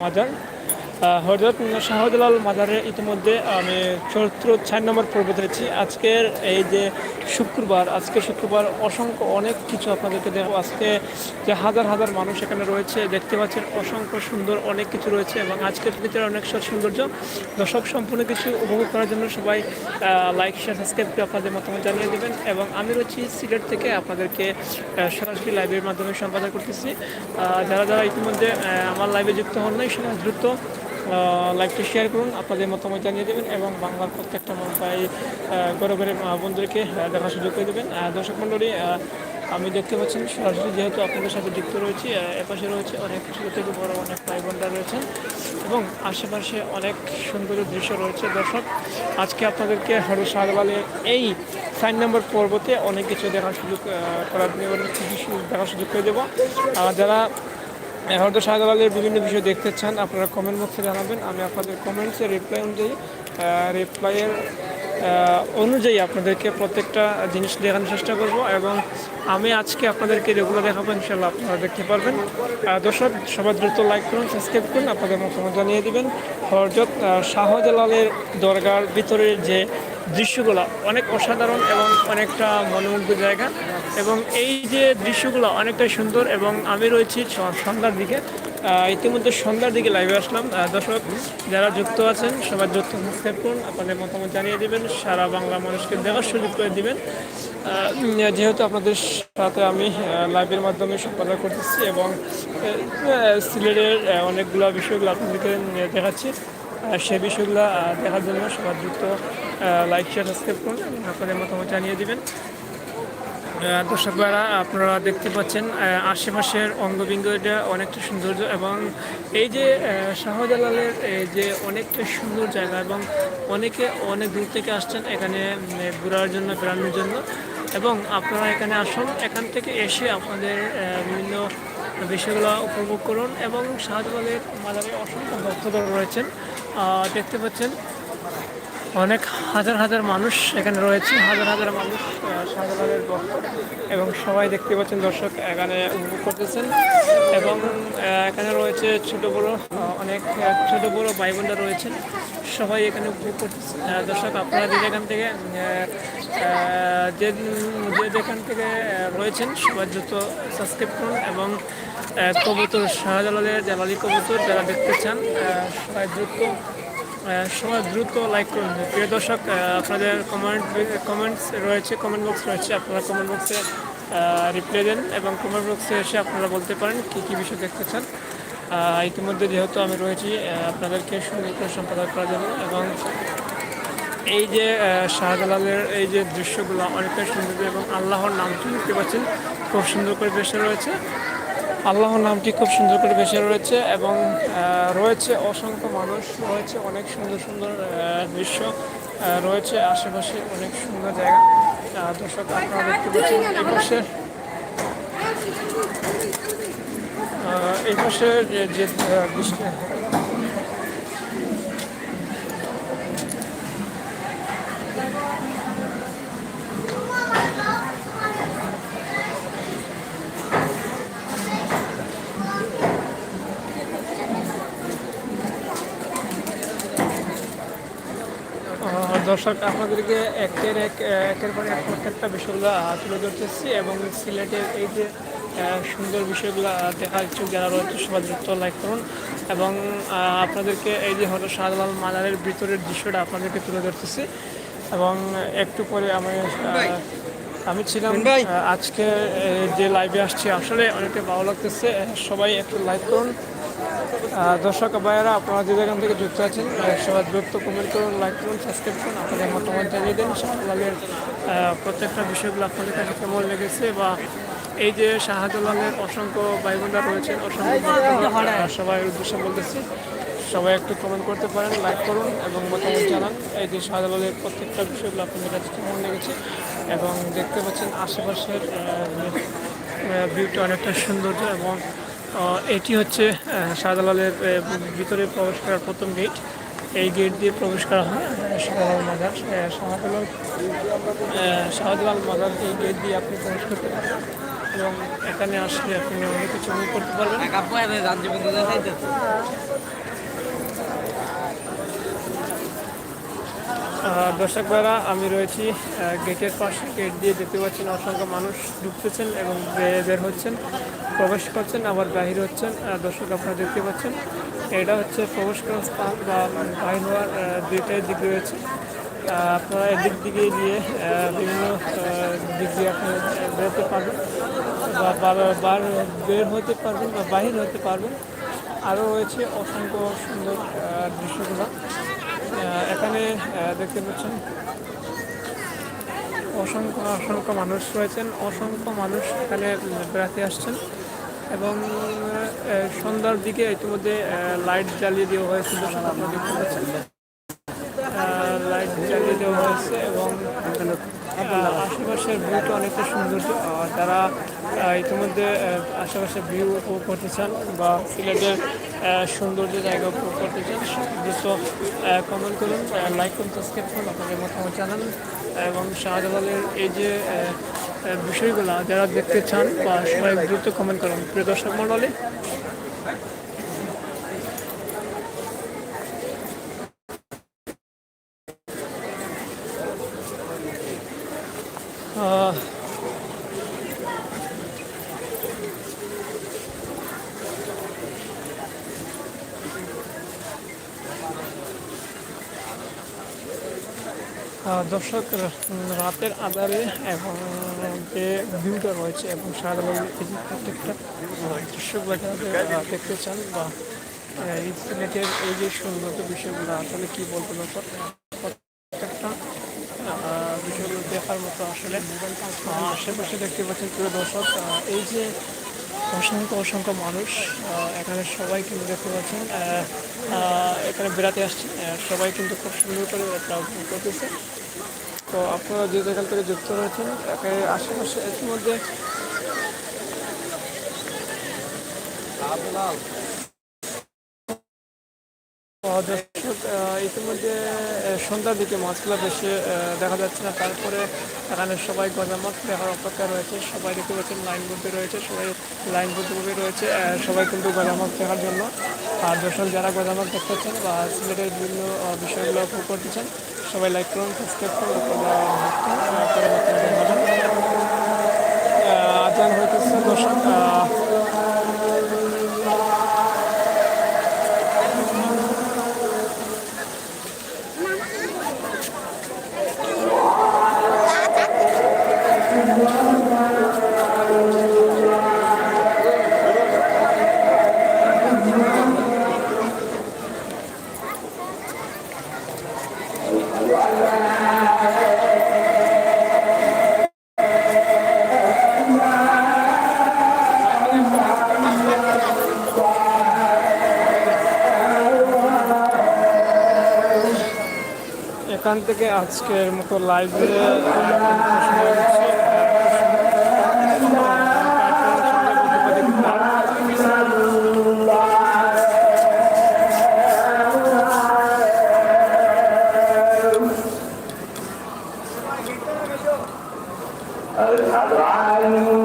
মাজার। আহ, হযরত শাহজালাল মাজারে ইতিমধ্যে আমি চরিত্র ছয় নম্বর পর্ব ধরেছি আজকের এই যে শুক্রবার আজকে শুক্রবার অসংখ্য অনেক কিছু আপনাদেরকে দেখো আজকে যে হাজার হাজার মানুষ এখানে রয়েছে দেখতে পাচ্ছেন অসংখ্য সুন্দর অনেক কিছু রয়েছে এবং আজকের ভিতরে অনেক সৌন্দর্য। দর্শক সম্পূর্ণ কিছু উপভোগ করার জন্য সবাই লাইক শেয়ার সাবস্ক্রাইব করে আপনাদের মতামত জানিয়ে দেবেন এবং আমি রয়েছি সিলেট থেকে আপনাদেরকে সরাসরি লাইভের মাধ্যমে সম্পাদন করতেছি। যারা যারা ইতিমধ্যে আমার লাইভে যুক্ত হন নাই সবাই দ্রুত লাইভটি শেয়ার করুন, আপনাদের মতামত জানিয়ে দেবেন এবং বাংলার প্রত্যেকটা মন্ত্রায় গড়ে গড়ে বন্ধুদেরকে দেখার সুযোগ করে দেবেন। দর্শক মণ্ডলী আমি দেখতে পাচ্ছেন সরাসরি যেহেতু আপনাদের সাথে যুক্ত রয়েছি এপাশে রয়েছে অনেক ছোট থেকে বড় অনেক ভাই বোনরা রয়েছেন এবং আশেপাশে অনেক সুন্দর দৃশ্য রয়েছে। দর্শক, আজকে আপনাদেরকে হর শাহবালের এই চার নম্বর পর্বতে অনেক কিছু দেখার সুযোগ করার দেখার সুযোগ করে দেবো। যারা হয়তো শাহজালালের বিভিন্ন বিষয় দেখতে চান, আপনারা কমেন্ট বক্সে জানাবেন। আমি আপনাদের কমেন্টসের রিপ্লাই অনুযায়ী রিপ্লাইয়ের অনুযায়ী আপনাদেরকে প্রত্যেকটা জিনিস দেখানোর চেষ্টা করব এবং আমি আজকে আপনাদেরকে যেগুলো দেখাবো ইনশাল্লাহ আপনারা দেখতে পারবেন। দর্শক সবাই দ্রুত লাইক করুন সাবস্ক্রাইব করুন, আপনাদের মতামত জানিয়ে দেবেন। হরজত শাহজালালের দরগার ভিতরের যে দৃশ্যগুলো অনেক অসাধারণ এবং অনেকটা মনোমুগ্ধ জায়গা। এবং এই যে দৃশ্যগুলো অনেকটাই সুন্দর এবং আমি রয়েছি সন্ধ্যার দিকে। ইতিমধ্যে সন্ধ্যার দিকে লাইভে আসলাম। দর্শক, যারা যুক্ত আছেন সবাই যুক্ত সাবস্ক্রাইব করুন। আপনাদের মতামত জানিয়ে দেবেন, সারা বাংলা মানুষকে দেখার সুযোগ করে দিবেন। যেহেতু আপনাদের সাথে আমি লাইভের মাধ্যমে সম্পাদন করতেছি এবং সিলেটের অনেকগুলো বিষয়গুলো আপনাদেরকে দেখাচ্ছি। সে বিষয়গুলো দেখার জন্য সবার যুক্ত লাইক শেয়ার সাবস্ক্রাইব করুন এবং আপনাদের মতামত জানিয়ে দিবেন। দর্শক আপনারা দেখতে পাচ্ছেন আশেপাশের অঙ্গবিঙ্গটা অনেকটা সৌন্দর্য এবং এই যে শাহজালালের যে অনেকটা সুন্দর জায়গা এবং অনেকে অনেক দূর থেকে আসছেন এখানে ঘোরার জন্য, বেড়ানোর জন্য এবং আপনারা এখানে আসুন। এখান থেকে এসে আপনাদের বিভিন্ন বিষয়গুলো উপভোগ করুন এবং শাহজালালের মাজারে অসংখ্য ভক্তদের রয়েছেন। দেখতে পাচ্ছেন অনেক হাজার হাজার মানুষ এখানে রয়েছে, হাজার হাজার মানুষ শাহজালালের ভক্ত। এবং সবাই দেখতে পাচ্ছেন দর্শক এখানে উপভোগ করতেছেন। এবং এখানে রয়েছে ছোট বড় অনেক ছোট বড় ভাই বোনরা রয়েছেন। সবাই এখানে উপভোগ করতেছেন। দর্শক, আপনারা যে যেখান থেকে যে যে যেখান থেকে রয়েছেন, সবাই দ্রুত সাবস্ক্রাইব করুন এবং কবুতর, শাহজালালের জালালি কবুতর যারা দেখতে চান সবাই দ্রুত সবাই দ্রুত লাইক করুন। প্রিয় দর্শক আপনাদের কমেন্ট কমেন্টস রয়েছে কমেন্ট বক্স রয়েছে, আপনারা কমেন্ট বক্সে রিপ্লাই দেন এবং কমেন্ট বক্সে এসে আপনারা বলতে পারেন কী কী বিষয় দেখতে চান। ইতিমধ্যে যেহেতু আমি রয়েছি আপনাদেরকে সুন্দর করে সম্পাদন করার জন্য এবং এই যে শাহজালালের এই যে দৃশ্যগুলো অনেকটা সুন্দর এবং আল্লাহর নামটি দেখতে পাচ্ছেন, খুব সুন্দর করে বেসে রয়েছে। আল্লাহর নামটি খুব সুন্দর করে বেসে রয়েছে এবং রয়েছে অসংখ্য মানুষ, রয়েছে অনেক সুন্দর সুন্দর দৃশ্য রয়েছে আশেপাশে অনেক সুন্দর জায়গা। দর্শক, আপনারা দেখতে পাচ্ছেন এই পাশে এই যে যে দর্শক আপনাদেরকে একের এক একের পর এক প্রত্যেকটা বিষয়গুলো তুলে ধরতেছি এবং সিলেটের এই যে সুন্দর বিষয়গুলো দেখার ইচ্ছুক যারা রয়েছে সবাই যুক্ত লাইক করুন এবং আপনাদেরকে এই যে হলো শাহজালাল মাজারের ভিতরের দৃশ্যটা আপনাদেরকে তুলে ধরতেছি এবং একটু পরে আমি আমি ছিলাম আজকে যে লাইভে আসছি আসলে অনেকটা ভালো লাগতেছে। সবাই একটু লাইক করুন। দর্শক ভাইয়েরা, আপনারা যে যেখান থেকে যুক্ত আছেন সবাই দ্রুত কমেন্ট করুন লাইক করুন সাবস্ক্রাইব করুন, আপনাদের মতামত জানিয়ে দেন। শাহজালালের প্রত্যেকটা বিষয়গুলো আপনাদের কাছে কেমন লেগেছে বা এই যে শাহজালালের অসংখ্য ভাই বোনরা রয়েছেন, অসংখ্য সবাই উদ্দেশ্যে বলতেছি, সবাই একটু কমেন্ট করতে পারেন লাইক করুন এবং মতামত জানান। এই যে শাহজালালের প্রত্যেকটা বিষয়গুলো আপনাদের কাছে কেমন লেগেছে এবং দেখতে পাচ্ছেন আশেপাশের ভিউটা অনেকটা সৌন্দর্য এবং এটি হচ্ছে শাহজালালের ভিতরে প্রবেশ করার প্রথম গেট এই গেট দিয়ে প্রবেশ করা হয় শাহজালাল মাজার। শাহজালাল শাহজালাল মাজার এই গেট দিয়ে আপনি প্রবেশ করতে পারেন এবং এখানে আসলে আপনি অনেক কিছু করতে পারবেন। দর্শক ভাইরা, আমি রয়েছি গেটের পাশে। গেট দিয়ে দেখতে পাচ্ছেন অসংখ্য মানুষ ঢুকতেছেন এবং বের হচ্ছেন, প্রবেশ করছেন, আবার বাহির হচ্ছেন। দর্শক আপনারা দেখতে পাচ্ছেন, এটা হচ্ছে প্রবেশ করার স্থান বা বাহির হওয়ার দুইটাই দিক রয়েছে। আপনারা এদিক দিকে গিয়ে বিভিন্ন দিক দিয়ে আপনারা বেরোতে পারবেন বা বার- বার হতে পারবেন বা বাহির হতে পারবেন। আরও রয়েছে অসংখ্য সুন্দর দৃশ্যগুলো। এখানে দেখতে পাচ্ছেন, অসংখ্য অসংখ্য মানুষ রয়েছেন, অসংখ্য মানুষ এখানে বেড়াতে আসছেন এবং সন্ধ্যার দিকে ইতিমধ্যে লাইট জ্বালিয়ে দেওয়া হয়েছে দর্শক আপনারা দেখতে পাচ্ছেন আহ, লাইট জ্বালিয়ে দেওয়া হয়েছে এবং আহ, আশেপাশের ভিউটা অনেকটা সৌন্দর্য আহ, যারা ইতিমধ্যে আশেপাশে ভিউ উপভোগ করতে চান বা সিলেটের সৌন্দর্য জায়গা উপভোগ করতে চান। দ্রুত কমেন্ট করুন লাইক করুন সাবস্ক্রাইব করুন আপনাদের মতামত জানান এবং শাহজালালের এই যে বিষয়গুলো যারা দেখতে চান বা সবাই দ্রুত কমেন্ট করুন। প্রিয় দর্শক মণ্ডলী দর্শক রাতের আধারে এবং যে ভিউটা রয়েছে এবং সাধারণ প্রত্যেকটা দৃশ্যগুলো দেখতে চান বা আহ, এই যে সৌন্দর্য বিষয়গুলো আসলে কী বলব বিষয়গুলো দেখার মতো আসলে আশেপাশে দেখতে পাচ্ছেন প্রিয় দর্শক এই যে অসংখ্য অসংখ্য মানুষ এখানে সবাই কিন্তু দেখতে পাচ্ছেন এখানে বেড়াতে আসছে সবাই কিন্তু খুব সুন্দর করে করতেছে। তো আপনারা যে যেখান থেকে যুক্ত রয়েছেন একে আশেপাশে ইতিমধ্যে আহ, দর্শক আহ, ইতিমধ্যে আহ, সন্ধ্যার দিকে মাছগুলো বেশি দেখা যাচ্ছে না। তারপরে এখানে সবাই গজামাত দেখার অপেক্ষা রয়েছে। সবাই দেখতে পাচ্ছেন লাইনবদ্ধ রয়েছে, সবাই লাইনবদ্ধভাবে রয়েছে সবাই কিন্তু গজামাত দেখার জন্য। আর দর্শক, যারা গজামাত দেখতেছেন বা সিলেটের বিভিন্ন বিষয়গুলো উপভোগ করতেছেন সবাই লাইক করুন সাবস্ক্রাইব করুন আজান হইতেছে দর্শক এখান থেকে আজকের মতো লাইভে أشهد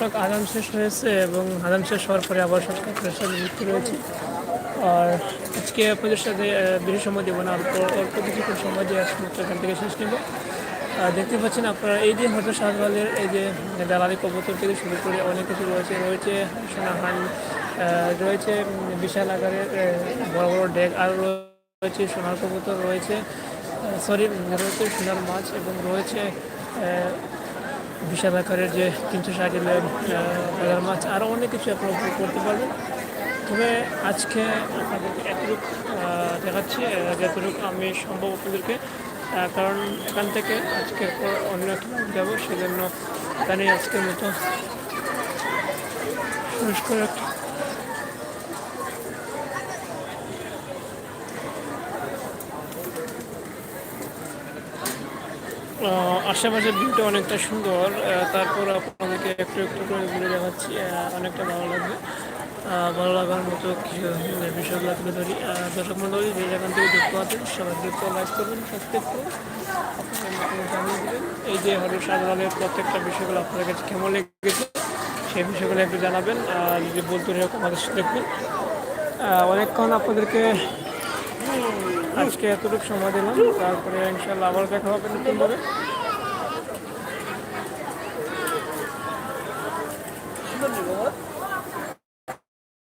দর্শক, আগাম শেষ হয়েছে এবং আগাম শেষ হওয়ার পরে আবার সরকার সাথে যুক্ত রয়েছে। আর আজকে আপনাদের সাথে বেশি সময় দেবো না, অল্প অল্প কিছুক্ষণ সময় দিয়ে আজকে এখান থেকে শেষ নেব দেখতে পাচ্ছেন আপনারা, এই যে হজরত শাহজালালের এই যে দালালি কবুতর থেকে শুরু করে অনেক কিছু রয়েছে। রয়েছে সোনাহান রয়েছে বিশাল আকারের বড় বড় ডেক আর রয়েছে সোনার কবুতর, রয়েছে সরি রয়েছে সোনার মাছ এবং রয়েছে বিশাল আকারের যে তিনশো ষাট বাজার মাছ আরও অনেক কিছু আপনারা উপভোগ করতে পারবেন। তবে আজকে আপনাদেরকে এতটুক দেখাচ্ছি যতটুক আমি সম্ভব আপনাদেরকে কারণ এখান থেকে আজকের পর অন্য একটা যাব সেজন্য এখানে আজকের মতো। শেষ করে আশেপাশের ভিউটা অনেকটা সুন্দর তারপর আপনাদেরকে একটু একটু করে ঘুরে দেখাচ্ছি অনেকটা ভালো লাগবে। ভালো লাগার মতো কিছু বিষয়গুলো তুলে ধরি। দর্শক মন্ডলী, যে যেখান থেকে যুক্ত আছেন, সবাই যুক্ত লাইক করবেন সাবস্ক্রাইব করবেন জানিয়ে দেবেন। এই যে হলো সাধারণের প্রত্যেকটা বিষয়গুলো আপনাদের কাছে কেমন লেগেছে, সেই বিষয়গুলো একটু জানাবেন, আর যদি বলতে এরকম আমাদের দেখবেন অনেকক্ষণ আপনাদেরকে আজকে এতটুকু সময় দিলাম। তারপরে ইনশাল্লাহ আবার দেখা হবে নতুনভাবে